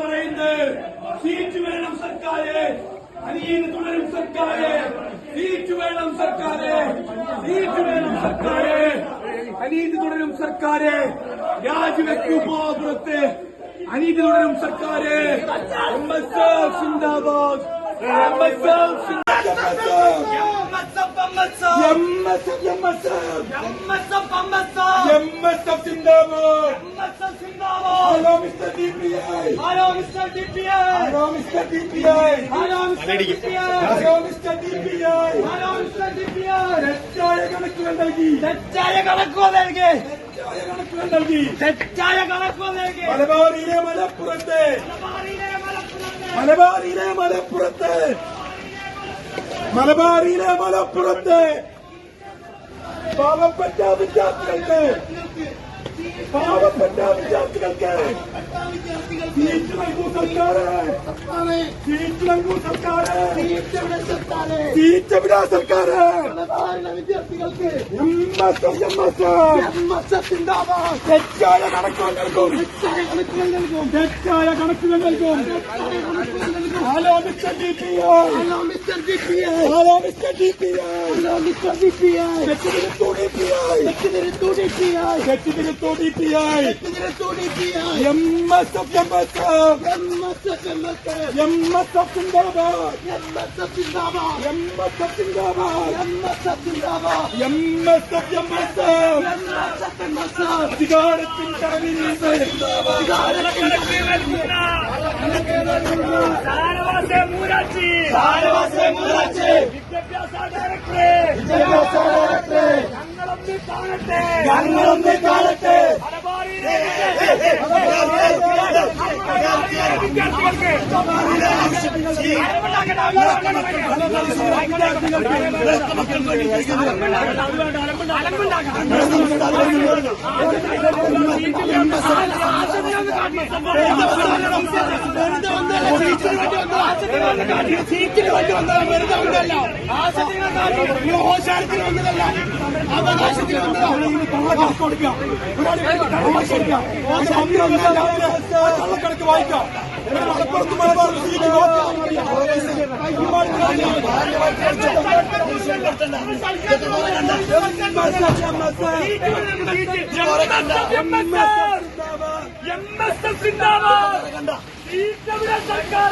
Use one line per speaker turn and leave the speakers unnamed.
പറയുന്നത് സീറ്റ് വേണം സർക്കാര് അനിയന് തുടരും സർക്കാര് സീറ്റ് വേണം സർക്കാര് സീറ്റ് വേണം സർക്കാര്. സർക്കാര് രാജിവെക്കൂ പുറത്ത് അനീതി തുടരും സർക്കാര് സിന്ദാബാദ്.
തെറ്റായ കണക്കുകൾ നൽകി
തെറ്റായ കണക്കുകൾ നൽകി
തെറ്റായ കണക്കുകൾ നൽകി.
തെറ്റായ കണക്കുകൾ നൽകി.
മലബാറിയിലെ മലപ്പുറത്ത്. മലബാറിയിലെ മലപ്പുറത്ത്. മലബാറിയിലെ മലപ്പുറത്ത്. പാവപ്പെട്ട വിദ്യാർത്ഥികൾക്ക് സീറ്റ് നൽകൂ സർക്കാര് സീറ്റ് നൽകൂ സർക്കാര് സീറ്റ് എവിടെ സർക്കാര്
വിദ്യാർത്ഥികൾക്ക്
എംഎസ്എഫ് എംഎസ്എഫ് തെറ്റായ കണക്കുകൾ നൽകും തെറ്റായ കണക്കുകൾ നൽകും hello mister D P I
hello mister D P I
hello mister D P I
hello mister D P I
തെറ്റിതിരുത്തു D P I
തെറ്റിദ്ധരിച്ചു D P I
തെറ്റിതിരുത്തു D P I
തെറ്റിദ്ധരിച്ചു D P I
M S F M S F
M S F M S F
M S F Zindabad
M S F സിന്ദാബാദ്
M S F സിന്ദാബാദ്
M S F സിന്ദാബാദ്
M S F M S F
M S F M S F
അധികാരത്തിൻ തടവിൽ
കാണട്ടെ
ഞങ്ങളൊന്ന് കാണട്ടെ
സീറ്റിന് വേണ്ടി വന്നതല്ല വെറുതെ വന്നതല്ല ഓശാരത്തിന് വന്നതല്ല വന്നതാണ്
കള്ളക്കണക്ക് വായിക്കാം മലപ്പുറത്ത് മലബാർ
എം എസ് എവിടെ സർക്കാർ